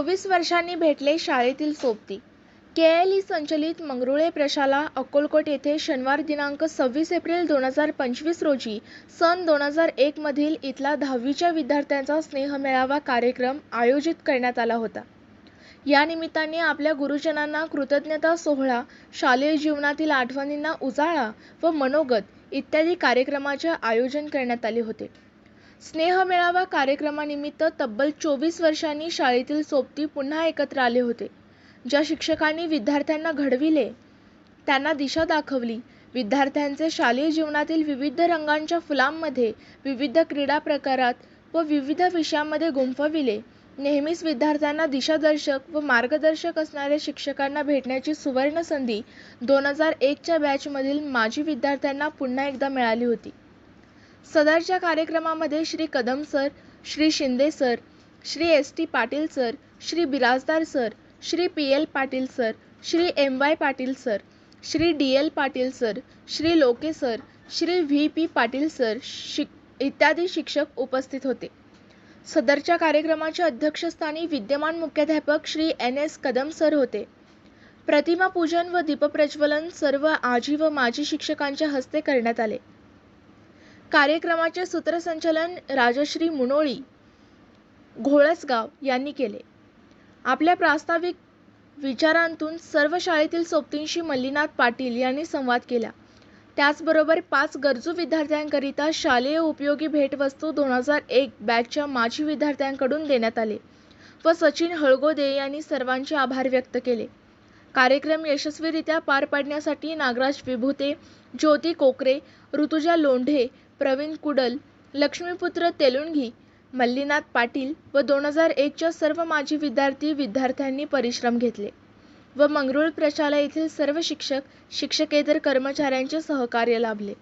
चोवीस वर्षांनी भेटले शाळेतील सोबती. के एल ई संचलित मंगरुळे प्रशाला अक्कलकोट येथे शनिवार दिनांक सव्वीस एप्रिल दोन हजार पंचवीस रोजी सन दोन हजार एकमधील इथला दहावीच्या विद्यार्थ्यांचा स्नेहमेळावा कार्यक्रम आयोजित करण्यात आला होता. या निमित्ताने आपल्या गुरुजनांना कृतज्ञता सोहळा शालेय जीवनातील आठवणींना उजाळा व मनोगत इत्यादी कार्यक्रमाचे आयोजन करण्यात आले होते. स्नेहमेळावा कार्यक्रमानिमित्त तब्बल चोवीस वर्षांनी शाळेतील सोबती पुन्हा एकत्र आले होते. ज्या शिक्षकांनी विद्यार्थ्यांना घडविले त्यांना दिशा दाखवली. विद्यार्थ्यांचे शालेय जीवनातील विविध रंगांच्या फुलांमध्ये विविध क्रीडा प्रकारात व विविध विषयांमध्ये गुंफविले. नेहमीच विद्यार्थ्यांना दिशादर्शक व मार्गदर्शक असणाऱ्या शिक्षकांना भेटण्याची सुवर्ण संधी दोन हजार एकच्या बॅचमधील माजी विद्यार्थ्यांना पुन्हा एकदा मिळाली होती. सदरच्या कार्यक्रमामध्ये Shri Kadam sir Shri Shinde sir Shri S T Patil sir Shri Birajdar sir Shri P L Patil sir Shri M Y Patil sir Shri D L Patil sir Shri Loke sir Shri V P Patil sir शिक इत्यादी शिक्षक उपस्थित होते. सदरच्या कार्यक्रमाच्या अध्यक्षस्थानी विद्यमान मुख्याध्यापक Shri N S Kadam sir होते. प्रतिमा पूजन व दीपप्रज्वलन सर्व आजी व माजी शिक्षकांच्या हस्ते करण्यात आले. कार्यक्रमाचे सूत्रसंचालन राजश्री मुनोळी घोळसगाव यांनी केले. आपल्या प्रास्ताविक विचारांतून सर्व शाळेतील सोबतींशी मल्लीनाथ पाटील यांनी संवाद केला. त्याचबरोबर पाच गरजू विद्यार्थ्यांकरिता शालेय उपयोगी भेटवस्तू दोन हजार एक बॅचच्या माजी विद्यार्थ्यांकडून देण्यात आले व सचिन हळगोदे यांनी सर्वांचे आभार व्यक्त केले. कार्यक्रम यशस्वीरित्या पार पाडण्यासाठी नागराज विभूते ज्योती कोकरे ऋतुजा लोंढे प्रवीण कुडल लक्ष्मीपुत्र तेलुंगी मल्लीनाथ पाटील व दोन हजार एकच्या सर्व माजी विद्यार्थी विद्यार्थ्यांनी परिश्रम घेतले व मंगरुळ प्रशाला येथील सर्व शिक्षक शिक्षकेतर कर्मचाऱ्यांचे सहकार्य लाभले.